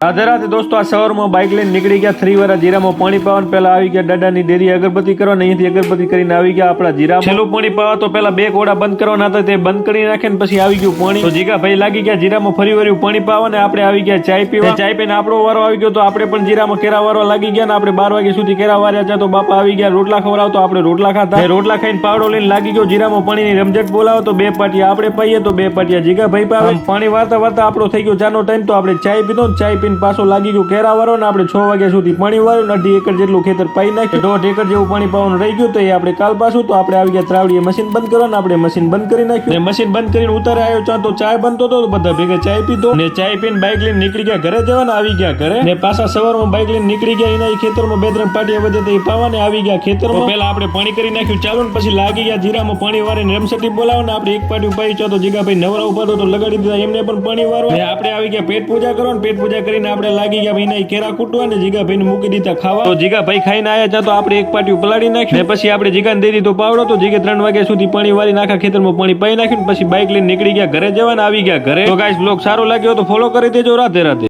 રાધે દોસ્તો આ સવારમાં બાઇક લઈને નીકળી ગયા. થ્રી વાળા જીરામાં પાણી પાવા પહેલા આવી ગયા દાદાની ડેરી અગરબત્તી કરવા અને અહીંયાથી અગરબત્તી કરીને આવી ગયા આપણા જીરા છેલ્લું પાણી પાવા તો પહેલા બે કોડા બંધ કરવાના હતા તે બંધ કરી નાખે ને પછી આવી ગયું પાણી. તો જીગા ભાઈ લાગી ગયા જીરામાં ફરી વર્યું પાણી પાવા ને આપણે આવી ગયા ચાય પીવા. ચાય પીને આપણો વારો આવી ગયો તો આપણે પણ જીરામાં કેરા વારવા લાગી ગયા ને આપણે બાર વાગ્યા સુધી કેરા વાર્યા હતા તો બાપા આવી ગયા રોટલા ખવડાવતો આપણે રોટલા ખાતા રોટલા ખાઈને પાવડો લઈને લાગી ગયો જીરામાં પાણીની રમઝટ બોલાવો તો બે પાટિયા આપણે પાઈએ તો બે પાટિયા જીગા ભાઈ પાવે પાણી વારતા વારતા આપણો થઈ ગયો ચાનો ટાઈમ તો આપણે ચાય પીધો ને ચાય પીને પાછો લાગી ગયો. કેરા વારો ને આપણે છ વાગ્યા સુધી પાણી વાળ્યું અઢી એકર જેટલું ખેતર પાઈ નાખ્યું. દોઢ એકર જેવું પાણી પાવાનું રહી ગયું તો એ આપણે કાલ પાછું તો આપણે આવી ગયા ત્રાવડીએ મશીન બંધ કરવાનું, આપણે મશીન બંધ કરી નાખ્યું. મશીન બંધ કરીને ઉતારે આવ્યો ચા તો ચાય બનતો હતો બધા ભેગા ચાય પીધો. ને ચાય પીને બાઇક લઈને નીકળી ગયા ઘરે જવાના, આવી ગયા ઘરે. ને પાછા સવારમાં બાઇક લઈને નીકળી ગયા, એના ખેતરમાં બે ત્રણ પાટિયા વધે એ પાવાને આવી ગયા ખેતરમાં. પહેલા આપણે પાણી કરી નાખ્યું, ચાલુ ને પછી લાગી ગયા જીરામાં પાણી વાળીને રમસટી બોલાવો ને આપણે એક પાટી પાઈ ચો તો જીગાભાઈ નવરા ઉપાડો તો લગાડી દીધા, એમને પણ પાણી વાળો આપણે આવી ગયા પેટ પૂજા કરો ને પેટ પૂજા કરીને આપણે લાગી ગયા ભાઈ કેરા કૂટવા ને જીગાભાઈ ને મૂકી દીધા ખાવા. તો જીગાભાઈ ખાઈને આવ્યા ત્યાં તો આપણે એક પાટિયું પલાળી નાખ્યું. પછી આપણે જીગાને દઈ દીધો પાવડો તો જીગે ત્રણ વાગ્યા સુધી પાણી વાળી નાખા ખેતરમાં પાણી પાઈ નાખ્યું પછી બાઇક લઈને નીકળી ગયા, ઘરે જવાના આવી ગયા ઘરે. તો ગાઈસ બ્લોગ સારો લાગ્યો તો ફોલો કરી દેજો રાધે રાધે.